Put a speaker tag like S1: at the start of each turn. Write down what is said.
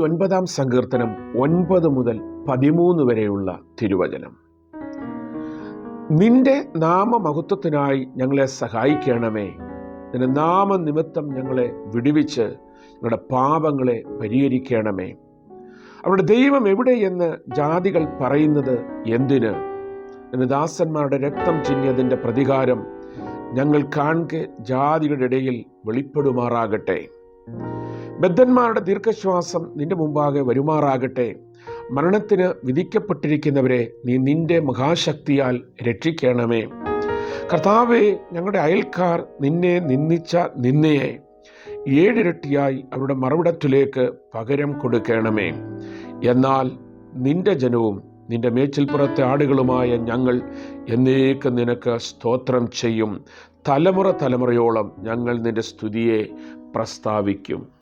S1: ഒൻപതാം സങ്കീർത്തനം ഒൻപത് മുതൽ പതിമൂന്ന് വരെയുള്ള തിരുവചനം. നിന്റെ നാമമഹത്വത്തിനായി ഞങ്ങളെ സഹായിക്കണമേ. നിന്റെ നാമനിമിത്തം ഞങ്ങളെ വിടുവിച്ച് ഞങ്ങളുടെ പാപങ്ങളെ പരിഹരിക്കണമേ. അവരുടെ ദൈവം എവിടെയെന്ന് ജാതികൾ പറയുന്നത് എന്തിന്? എന്ന് ദാസന്മാരുടെ രക്തം ചിന്നിയതിന്റെ പ്രതികാരം ഞങ്ങൾ കാൺകെ ജാതിയുടെ ഇടയിൽ വെളിപ്പെടുമാറാകട്ടെ. ബദ്ധന്മാരുടെ ദീർഘശ്വാസം നിന്റെ മുമ്പാകെ വരുമാറാകട്ടെ. മരണത്തിന് വിധിക്കപ്പെട്ടിരിക്കുന്നവരെ നീ നിന്റെ മഹാശക്തിയാൽ രക്ഷിക്കണമേ. കർത്താവെ ഞങ്ങളുടെ അയൽക്കാർ നിന്നെ നിന്ദിച്ച നിന്നയെ ഏഴിരട്ടിയായി അവരുടെ മറുവിടത്തിലേക്ക് പകരം കൊടുക്കണമേ. എന്നാൽ നിന്റെ ജനവും നിന്റെ മേച്ചിൽപ്പുറത്തെ ആടുകളുമായ ഞങ്ങൾ എന്നേക്ക് നിനക്ക് സ്തോത്രം ചെയ്യും. തലമുറ തലമുറയോളം ഞങ്ങൾ നിന്റെ സ്തുതിയെ പ്രസ്താവിക്കും.